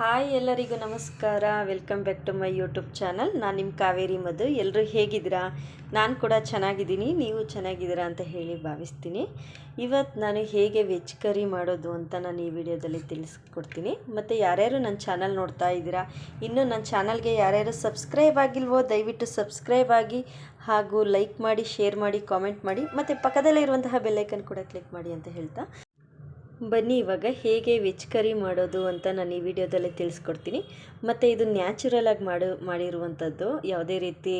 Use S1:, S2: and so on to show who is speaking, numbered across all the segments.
S1: Hi ಎಲ್ಲರಿಗೂ ನಮಸ್ಕಾರ. Welcome back to my YouTube channel ನಾನು ನಿಮ್ಮ ಕಾವೇರಿ ಮಧು. ಎಲ್ಲರೂ ಹೇಗಿದ್ದೀರಾ? ನಾನು ಕೂಡ ಚೆನ್ನಾಗಿದ್ದೀನಿ. ನೀವು ಚೆನ್ನಾಗಿದ್ದೀರಾ ಅಂತ ಹೇಳಿ ಭಾವಿಸ್ತೀನಿ. ಇವತ್ತು ನಾನು ಹೇಗೆ ವೆಜ್ ಕರಿ ಮಾಡೋದು ಅಂತ ನಾನು ಈ ವಿಡಿಯೋದಲ್ಲಿ ತಿಳಿಸ್ಕೊಡ್ತೀನಿ. ಮತ್ತು ಯಾರ್ಯಾರು ನನ್ನ ಚಾನಲ್ ನೋಡ್ತಾ ಇದ್ದೀರಾ, ಇನ್ನೂ ನನ್ನ ಚಾನಲ್ಗೆ ಯಾರ್ಯಾರು ಸಬ್ಸ್ಕ್ರೈಬ್ ಆಗಿಲ್ವೋ, ದಯವಿಟ್ಟು ಸಬ್ಸ್ಕ್ರೈಬ್ ಆಗಿ ಹಾಗೂ ಲೈಕ್ ಮಾಡಿ ಶೇರ್ ಮಾಡಿ ಕಾಮೆಂಟ್ ಮಾಡಿ, ಮತ್ತು ಪಕ್ಕದಲ್ಲೇ ಇರುವಂತಹ ಬೆಲ್ಲೈಕನ್ ಕೂಡ ಕ್ಲಿಕ್ ಮಾಡಿ ಅಂತ ಹೇಳ್ತಾ ಬನ್ನಿ, ಇವಾಗ ಹೇಗೆ ವೆಜ್ ಕರಿ ಮಾಡೋದು ಅಂತ ನಾನು ಈ ವಿಡಿಯೋದಲ್ಲಿ ತಿಳಿಸ್ಕೊಡ್ತೀನಿ. ಮತ್ತು ಇದು ನ್ಯಾಚುರಲ್ ಆಗಿ ಮಾಡು, ಮಾಡಿರುವಂಥದ್ದು. ಯಾವುದೇ ರೀತಿ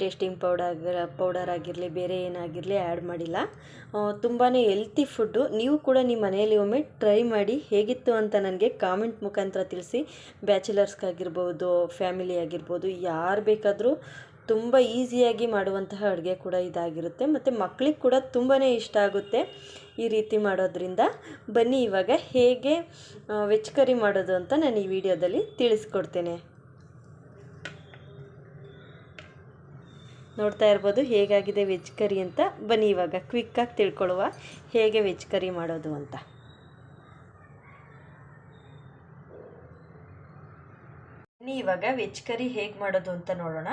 S1: ಟೇಸ್ಟಿಂಗ್ ಪೌಡರ್ ಪೌಡರ್ ಆಗಿರಲಿ, ಬೇರೆ ಏನಾಗಿರಲಿ ಆ್ಯಡ್ ಮಾಡಿಲ್ಲ. ತುಂಬಾ ಹೆಲ್ತಿ ಫುಡ್ಡು. ನೀವು ಕೂಡ ನಿಮ್ಮ ಮನೆಯಲ್ಲಿ ಒಮ್ಮೆ ಟ್ರೈ ಮಾಡಿ ಹೇಗಿತ್ತು ಅಂತ ನನಗೆ ಕಾಮೆಂಟ್ ಮುಖಾಂತರ ತಿಳಿಸಿ. ಬ್ಯಾಚುಲರ್ಸ್ಗಾಗಿರ್ಬೋದು, ಫ್ಯಾಮಿಲಿ ಆಗಿರ್ಬೋದು, ಯಾರು ಬೇಕಾದರೂ ತುಂಬ ಈಸಿಯಾಗಿ ಮಾಡುವಂತಹ ಅಡುಗೆ ಕೂಡ ಇದಾಗಿರುತ್ತೆ. ಮತ್ತು ಮಕ್ಕಳಿಗೆ ಕೂಡ ತುಂಬಾ ಇಷ್ಟ ಆಗುತ್ತೆ ಈ ರೀತಿ ಮಾಡೋದ್ರಿಂದ. ಬನ್ನಿ ಇವಾಗ ಹೇಗೆ ವೆಜ್ ಕರಿ ಮಾಡೋದು ಅಂತ ನಾನು ಈ ವಿಡಿಯೋದಲ್ಲಿ ತಿಳಿಸ್ಕೊಡ್ತೇನೆ. ನೋಡ್ತಾ ಇರ್ಬೋದು ಹೇಗಾಗಿದೆ ವೆಜ್ ಕರಿ ಅಂತ. ಬನ್ನಿ ಇವಾಗ ಕ್ವಿಕ್ಕಾಗಿ ತಿಳ್ಕೊಳ್ಳುವ ಹೇಗೆ ವೆಜ್ ಕರಿ ಮಾಡೋದು ಅಂತ. ಬನ್ನಿ ಇವಾಗ ವೆಜ್ ಕರಿ ಹೇಗೆ ಮಾಡೋದು ಅಂತ ನೋಡೋಣ.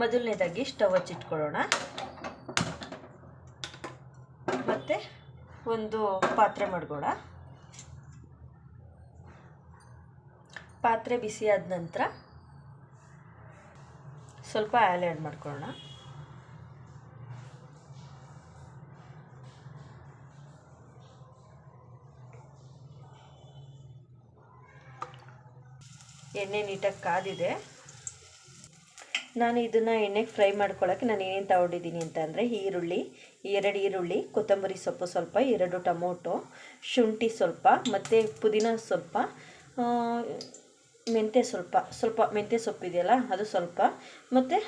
S1: ಮೊದಲನೇದಾಗಿ ಸ್ಟವ್ ಹಚ್ಚಿಟ್ಕೊಳ್ಳೋಣ. ಮತ್ತು ಒಂದು ಪಾತ್ರೆ ಮಾಡ್ಕೊಳ ಪಾತ್ರೆ ಬಿಸಿ ಆದ ನಂತರ ಸ್ವಲ್ಪ ಆಯಿಲ್ ಆ್ಯಡ್ ಮಾಡ್ಕೊಳ್ಳೋಣ. ಎಣ್ಣೆ ನೀಟಾಗಿ ಕಾದಿದೆ. ನಾನು ಇದನ್ನು ಎಣ್ಣೆಗೆ ಫ್ರೈ ಮಾಡ್ಕೊಳ್ಳೋಕ್ಕೆ ನಾನು ಏನೇನು ತಗೊಂಡಿದ್ದೀನಿ ಅಂತ ಅಂದರೆ ಈರುಳ್ಳಿ, ಎರಡು ಈರುಳ್ಳಿ, ಕೊತ್ತಂಬರಿ ಸೊಪ್ಪು ಸ್ವಲ್ಪ, ಎರಡು ಟೊಮೊಟೊ, ಶುಂಠಿ ಸ್ವಲ್ಪ, ಮತ್ತು ಪುದೀನ ಸ್ವಲ್ಪ ಮೆಂತ್ಯ ಸ್ವಲ್ಪ ಸ್ವಲ್ಪ ಮೆಂತ್ಯ ಸೊಪ್ಪಿದೆಯಲ್ಲ ಅದು ಸ್ವಲ್ಪ, ಮತ್ತು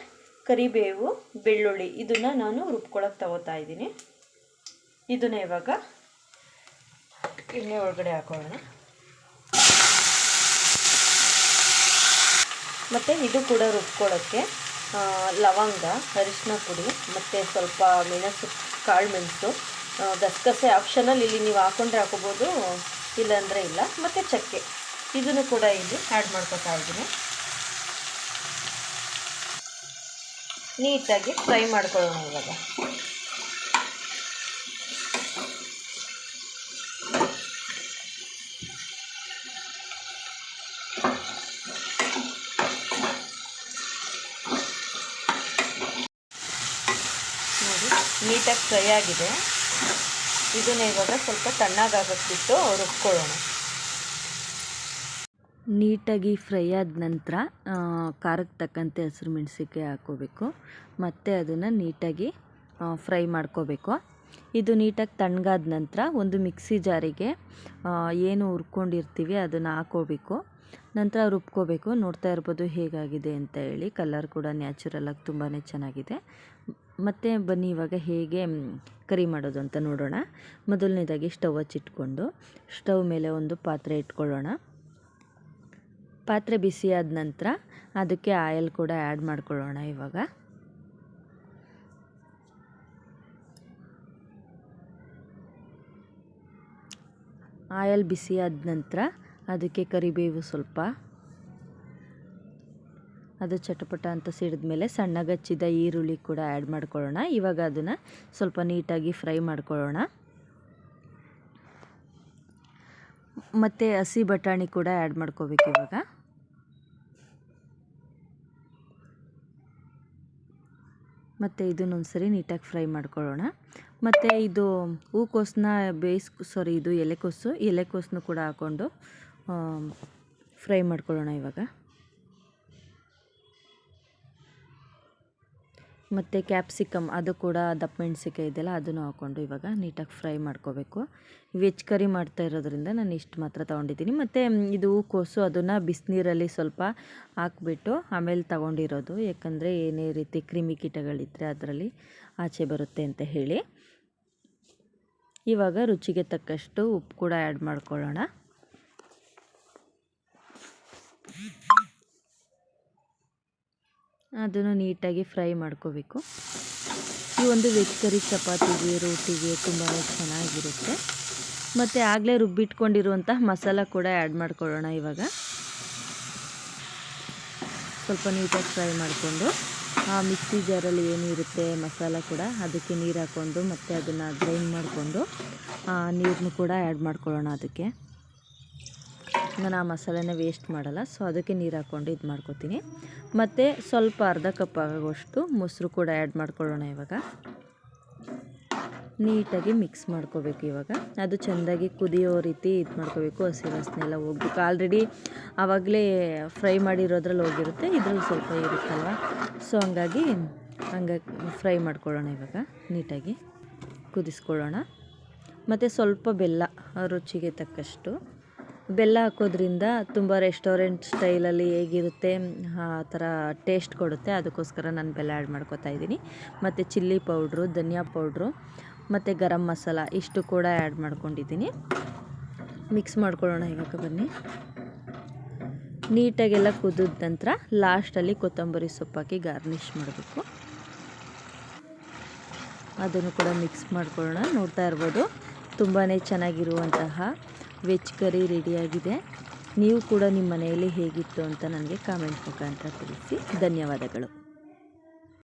S1: ಕರಿಬೇವು, ಬೆಳ್ಳುಳ್ಳಿ ಇದನ್ನು ನಾನು ರುಬ್ಕೊಳ್ಳೋಕೆ ತಗೋತಾ ಇದ್ದೀನಿ. ಇದನ್ನು ಇವಾಗ ಎಣ್ಣೆ ಒಳಗಡೆ ಹಾಕೊಳ್ಳೋಣ ಮತ್ತು ಇದು ಕೂಡ ರುಬ್ಕೊಳ್ಳೋಕ್ಕೆ ಲವಂಗ, ಅರಿಶಿನ ಪುಡಿ, ಮತ್ತು ಸ್ವಲ್ಪ ಮೆಣಸು, ಕಾಳು ಮೆಣಸು ಗಸಗಸೆ ಆಪ್ಷನಲ್ ಇಲ್ಲಿ ನೀವು ಹಾಕೊಂಡ್ರೆ ಹಾಕೋಬೋದು ಇಲ್ಲಾಂದರೆ ಇಲ್ಲ. ಮತ್ತು ಚಕ್ಕೆ, ಇದನ್ನು ಕೂಡ ಇಲ್ಲಿ ಆ್ಯಡ್ ಮಾಡ್ಕೊತಾ ಇದ್ದೀನಿ. ನೀಟಾಗಿ ಫ್ರೈ ಮಾಡ್ಕೊಳ್ಳೋಣ ಇವಾಗ. ನೀಟಾಗಿ ಫ್ರೈ ಆಗಿದೆ. ಇದನ್ನ ಇವಾಗ ಸ್ವಲ್ಪ ತಣ್ಣಗಾಗಕ್ಬಿಟ್ಟು ರುಬ್ಕೊಳ್ಳೋಣ. ನೀಟಾಗಿ ಫ್ರೈ ಆದ ನಂತರ ಖಾರಕ್ಕೆ ತಕ್ಕಂತೆ ಹಸಿರು ಮೆಣಸಿನ್ಕಾಯಿ ಹಾಕೋಬೇಕು ಮತ್ತು ಅದನ್ನು ನೀಟಾಗಿ ಫ್ರೈ ಮಾಡ್ಕೋಬೇಕು. ಇದು ನೀಟಾಗಿ ತಣ್ಣಗಾದ ನಂತರ ಒಂದು ಮಿಕ್ಸಿ ಜಾರಿಗೆ ಏನು ಹುರ್ಕೊಂಡಿರ್ತೀವಿ ಅದನ್ನು ಹಾಕೋಬೇಕು ನಂತರ ರುಬ್ಕೋಬೇಕು. ನೋಡ್ತಾ ಇರ್ಬೋದು ಹೇಗಾಗಿದೆ ಅಂತ ಹೇಳಿ. ಕಲರ್ ಕೂಡ ನ್ಯಾಚುರಲಾಗಿ ತುಂಬಾ ಚೆನ್ನಾಗಿದೆ. ಮತ್ತು ಬನ್ನಿ ಇವಾಗ ಹೇಗೆ ಕರಿ ಮಾಡೋದು ಅಂತ ನೋಡೋಣ. ಮೊದಲನೇದಾಗಿ ಸ್ಟವ್ ಹಚ್ಚಿಟ್ಕೊಂಡು, ಸ್ಟವ್ ಮೇಲೆ ಒಂದು ಪಾತ್ರೆ ಇಟ್ಕೊಳ್ಳೋಣ. ಪಾತ್ರೆ ಬಿಸಿ ಆದ ನಂತರ ಅದಕ್ಕೆ ಆಯಿಲ್ ಕೂಡ ಆ್ಯಡ್ ಮಾಡ್ಕೊಳ್ಳೋಣ ಇವಾಗ. ಆಯಲ್ ಬಿಸಿ ಆದ ನಂತರ ಅದಕ್ಕೆ ಕರಿಬೇವು ಸ್ವಲ್ಪ ಅದು ಚಟಪಟ ಅಂತ ಸಿಡಿದ ಮೇಲೆ ಸಣ್ಣಗಚ್ಚಿದ ಈರುಳ್ಳಿ ಕೂಡ ಆ್ಯಡ್ ಮಾಡ್ಕೊಳ್ಳೋಣ. ಇವಾಗ ಅದನ್ನು ಸ್ವಲ್ಪ ನೀಟಾಗಿ ಫ್ರೈ ಮಾಡ್ಕೊಳ್ಳೋಣ. ಮತ್ತು ಹಸಿ ಬಟಾಣಿ ಕೂಡ ಆ್ಯಡ್ ಮಾಡ್ಕೋಬೇಕು ಇವಾಗ. ಮತ್ತು ಇದನ್ನೊಂದು ಸರಿ ನೀಟಾಗಿ ಫ್ರೈ ಮಾಡ್ಕೊಳ್ಳೋಣ. ಮತ್ತು ಇದು ಹೂಕೋಸನ್ನ ಬೇಯಿಸ್ ಸಾರಿ ಇದು ಎಲೆಕೋಸು. ಎಲೆಕೋಸನ್ನು ಕೂಡ ಹಾಕ್ಕೊಂಡು ಫ್ರೈ ಮಾಡ್ಕೊಳ್ಳೋಣ ಇವಾಗ. ಮತ್ತು ಕ್ಯಾಪ್ಸಿಕಮ್ ಅದು ಕೂಡ ದಪ್ಪ ಮೆಣಸಿಕಾಯಿ ಇದೆಯಲ್ಲ, ಅದನ್ನು ಹಾಕ್ಕೊಂಡು ಇವಾಗ ನೀಟಾಗಿ ಫ್ರೈ ಮಾಡ್ಕೋಬೇಕು. ವೆಜ್ ಕರಿ ಮಾಡ್ತಾ ಇರೋದ್ರಿಂದ ನಾನು ಇಷ್ಟು ಮಾತ್ರ ತೊಗೊಂಡಿದ್ದೀನಿ. ಮತ್ತು ಇದು ಹೂಕೋಸು ಅದನ್ನು ಬಿಸಿನೀರಲ್ಲಿ ಸ್ವಲ್ಪ ಹಾಕ್ಬಿಟ್ಟು ಆಮೇಲೆ ತಗೊಂಡಿರೋದು. ಯಾಕಂದರೆ ಏನೇ ರೀತಿ ಕ್ರಿಮಿ ಕೀಟಗಳಿದ್ದರೆ ಅದರಲ್ಲಿ ಆಚೆ ಬರುತ್ತೆ ಅಂತ ಹೇಳಿ. ಇವಾಗ ರುಚಿಗೆ ತಕ್ಕಷ್ಟು ಉಪ್ಪು ಕೂಡ ಆ್ಯಡ್ ಮಾಡ್ಕೊಳ್ಳೋಣ. ಅದನ್ನು ನೀಟಾಗಿ ಫ್ರೈ ಮಾಡ್ಕೋಬೇಕು. ಈ ಒಂದು ವೆಜ್ ಕರಿ ಚಪಾತಿಗೆ, ರೋಟಿಗೆ ತುಂಬಾ ಚೆನ್ನಾಗಿರುತ್ತೆ. ಮತ್ತು ಆಗಲೇ ರುಬ್ಬಿಟ್ಕೊಂಡಿರುವಂಥ ಮಸಾಲ ಕೂಡ ಆ್ಯಡ್ ಮಾಡ್ಕೊಳ್ಳೋಣ ಇವಾಗ. ಸ್ವಲ್ಪ ನೀಟಾಗಿ ಫ್ರೈ ಮಾಡಿಕೊಂಡು, ಆ ಮಿಕ್ಸಿ ಜಾರಲ್ಲಿ ಏನು ಇರುತ್ತೆ ಮಸಾಲ ಕೂಡ ಅದಕ್ಕೆ ನೀರು ಹಾಕ್ಕೊಂಡು ಮತ್ತು ಅದನ್ನು ಗ್ರೈಂಡ್ ಮಾಡಿಕೊಂಡು ನೀರನ್ನು ಕೂಡ ಆ್ಯಡ್ ಮಾಡ್ಕೊಳ್ಳೋಣ ಅದಕ್ಕೆ. ನಾನು ಆ ಮಸಾಲೆನ ವೇಸ್ಟ್ ಮಾಡಲ್ಲ. ಸೊ ಅದಕ್ಕೆ ನೀರು ಹಾಕ್ಕೊಂಡು ಇದು ಮಾಡ್ಕೊತೀನಿ. ಮತ್ತು ಸ್ವಲ್ಪ ಅರ್ಧ ಕಪ್ ಆಗೋಷ್ಟು ಮೊಸರು ಕೂಡ ಆ್ಯಡ್ ಮಾಡ್ಕೊಳ್ಳೋಣ ಇವಾಗ. ನೀಟಾಗಿ ಮಿಕ್ಸ್ ಮಾಡ್ಕೋಬೇಕು ಇವಾಗ. ಅದು ಚೆಂದಾಗಿ ಕುದಿಯೋ ರೀತಿ ಇದು ಮಾಡ್ಕೋಬೇಕು. ಹಸಿ ವಾಸನೆ ಹೋಗ್ಬೇಕು. ಆಲ್ರೆಡಿ ಆವಾಗಲೇ ಫ್ರೈ ಮಾಡಿರೋದ್ರಲ್ಲಿ ಹೋಗಿರುತ್ತೆ. ಇದ್ರಲ್ಲಿ ಸ್ವಲ್ಪ ಇರುತ್ತಲ್ವ? ಸೊ ಹಂಗಾಗಿ ಹಂಗಾಗಿ ಫ್ರೈ ಮಾಡ್ಕೊಳ್ಳೋಣ ಇವಾಗ. ನೀಟಾಗಿ ಕುದಿಸ್ಕೊಳ್ಳೋಣ. ಮತ್ತು ಸ್ವಲ್ಪ ಬೆಲ್ಲ ರುಚಿಗೆ ತಕ್ಕಷ್ಟು. ಬೆಲ್ಲ ಹಾಕೋದ್ರಿಂದ ತುಂಬ ರೆಸ್ಟೋರೆಂಟ್ ಸ್ಟೈಲಲ್ಲಿ ಹೇಗಿರುತ್ತೆ, ಆ ಥರ ಟೇಸ್ಟ್ ಕೊಡುತ್ತೆ. ಅದಕ್ಕೋಸ್ಕರ ನಾನು ಬೆಲ್ಲ ಆ್ಯಡ್ ಮಾಡ್ಕೋತಾ ಇದ್ದೀನಿ. ಮತ್ತು ಚಿಲ್ಲಿ ಪೌಡ್ರು ಧನಿಯಾ ಪೌಡ್ರು ಮತ್ತು ಗರಂ ಮಸಾಲ ಇಷ್ಟು ಕೂಡ ಆ್ಯಡ್ ಮಾಡ್ಕೊಂಡಿದ್ದೀನಿ. ಮಿಕ್ಸ್ ಮಾಡ್ಕೊಳ್ಳೋಣ ಈಗ ಬನ್ನಿ. ನೀಟಾಗೆಲ್ಲ ಕುದಿದ ನಂತರ ಲಾಸ್ಟಲ್ಲಿ ಕೊತ್ತಂಬರಿ ಸೊಪ್ಪಾಕಿ ಗಾರ್ನಿಷ್ ಮಾಡಬೇಕು. ಅದನ್ನು ಕೂಡ ಮಿಕ್ಸ್ ಮಾಡ್ಕೊಳ್ಳೋಣ. ನೋಡ್ತಾ ಇರ್ಬೋದು ತುಂಬಾ ಚೆನ್ನಾಗಿರುವಂತಹ ವೆಜ್ ಕರಿ ರೆಡಿಯಾಗಿದೆ ನೀವು ಕೂಡ ನಿಮ್ಮ ಮನೆಯಲ್ಲಿ ಹೇಗಿತ್ತು ಅಂತ ನನಗೆ ಕಾಮೆಂಟ್ ಮುಖಾಂತರ ತಿಳಿಸಿ. ಧನ್ಯವಾದಗಳು.